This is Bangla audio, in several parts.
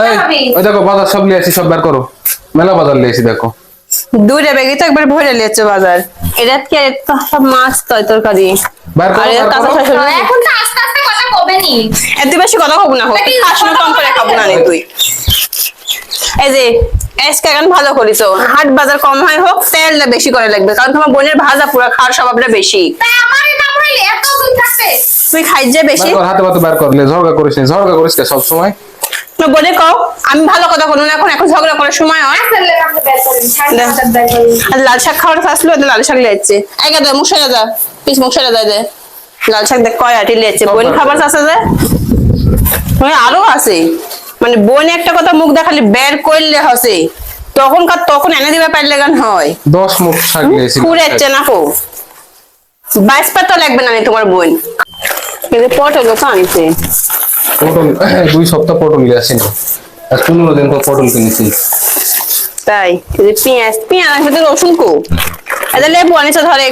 এই, খাবি ওই দেখো বাজার সব আসি সব বের করো। মেলা বাজার আসি দেখো। দুইটা ব্যাগে তো একবার ভরে লিয়েছে বাজার। এটা কি সব মাছ তয় তরকারি? বের করো আর বের এটা কাঁচা করো। শাশুড়ি এখন তো আস্তে আস্তে কথা কবে নি? এত বেশি কথা কব না হোক কম করে খাব না তুই। এই যে এখন ভালো করিস হাট বাজার কম হয় হোক তেলটা বেশি করে লাগবে কারণ তোমার বোনের ভাজা পুরো খাওয়ার স্বভাবটা বেশি। তাই খাই যে বেশি। হাতে পাতে বার করলে ঝগড়া করিস না ঝগড়া করিস সব সময় বোনে কও আমি ভালো কথা বলব না এখন এখন ঝগড়া করার সময় হয়। আর লাল শাক খাওয়ার আসলো লাল শাক লিয়েছে আগে দে মুখে যা পিস মুখে যা দে লাল শাক দেখ কয় আটি লিয়েছে বোন খাবার আছে যে? মানে আরও আছে। মানে বোন একটা কথা মুখ দেখালি বের করলে হসে। তখনকার তখন এনে দিবে পারলে গান হয়। দশ মুখ শাক আসি পুরেছে না কো। বাইশ পাতা লাগবে না তোমার বোন। কিন্তু পটল তো আনছে। পটল দুই সপ্তাহ পটল আসিনি। আর পনেরো দিন পর পটল কিনেছি। তাই? পেঁয়াজ পেঁয়াজ সাথে রসুন কো। এটা লেবু আনিছে ধরে।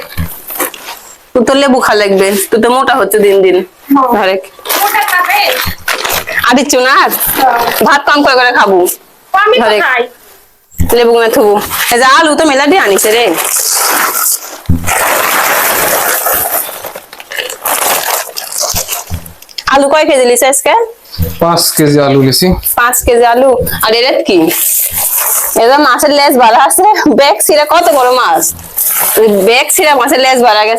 তুই তো লেবু খা লাগবে। তুই তো মোটা হচ্ছে দিন দিন। ধরে। আর দিচ্ছ না? আর? ভাত কম করে করে খাব। ধরে। খাই। লেবু গুলো থুবো। এই যে আলু তো মেলা দিয়ে আনিছে রে। আলু কয় কেজি লিছে আজকে? পাঁচ কেজি আলু লিছি। পাঁচ কেজি আলু। আর এর কি? এটা মাছের লেজ ভালো আছে ব্যাগ ছিঁড়া কত বড় মাছ? ব্যাগ ছিঁড়া মাছের লেজ ভালো গেছে।